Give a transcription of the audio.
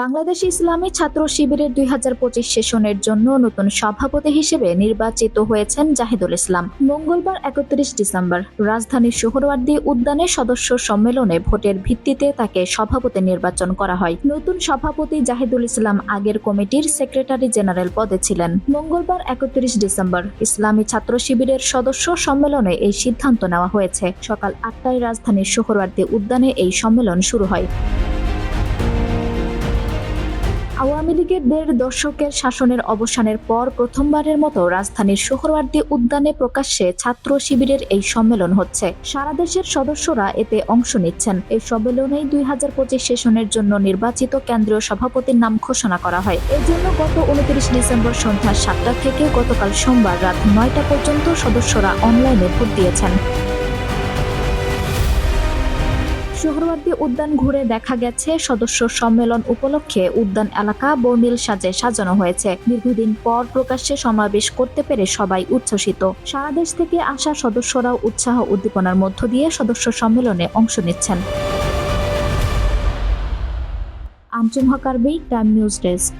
বাংলাদেশ ইসলামী ছাত্র শিবিরের দুই হাজার পঁচিশ সেশনের জন্য নতুন সভাপতি হিসেবে নির্বাচিত হয়েছেন জাহিদুল ইসলাম। মঙ্গলবার একত্রিশ ডিসেম্বর রাজধানীর সোহরওয়ার্দী উদ্যানে সদস্য সম্মেলনে ভোটের ভিত্তিতে তাকে সভাপতি নির্বাচন করা হয়। নতুন সভাপতি জাহিদুল ইসলাম আগের কমিটির সেক্রেটারি জেনারেল পদে ছিলেন। মঙ্গলবার একত্রিশ ডিসেম্বর ইসলামী ছাত্র শিবিরের সদস্য সম্মেলনে এই সিদ্ধান্ত নেওয়া হয়েছে। সকাল আটটায় রাজধানীর সোহরওয়ার্দী উদ্যানে এই সম্মেলন শুরু হয়। আওয়ামী লীগের দেড় দশকের শাসনের অবসানের পর প্রথমবারের মতো রাজধানীর সোহরওয়ার্দী উদ্যানে প্রকাশ্যে ছাত্র শিবিরের এই সম্মেলন হচ্ছে। সারা দেশের সদস্যরা এতে অংশ নিচ্ছেন। এই সম্মেলনেই দুই হাজার পঁচিশ সেশনের জন্য নির্বাচিত কেন্দ্রীয় সভাপতির নাম ঘোষণা করা হয়। এর জন্য গত উনত্রিশ ডিসেম্বর সন্ধ্যা সাতটা থেকে গতকাল সোমবার রাত নয়টা পর্যন্ত সদস্যরা অনলাইনে ভোট দিয়েছেন। সোহরওয়ার্দী উদ্যান ঘুরে দেখা গেছে সদস্য সম্মেলন উপলক্ষে উদ্যান এলাকা বর্ণিল সাজে সাজানো হয়েছে। দীর্ঘদিন পর প্রকাশ্যে সমাবেশ করতে পেরে সবাই উচ্ছ্বসিত। সারা দেশ থেকে আসা সদস্যরাও উৎসাহ উদ্দীপনার মধ্য দিয়ে সদস্য সম্মেলনে অংশ নিচ্ছেন। আঞ্চুম হকারবি, টাইম নিউজ ডেস্ক।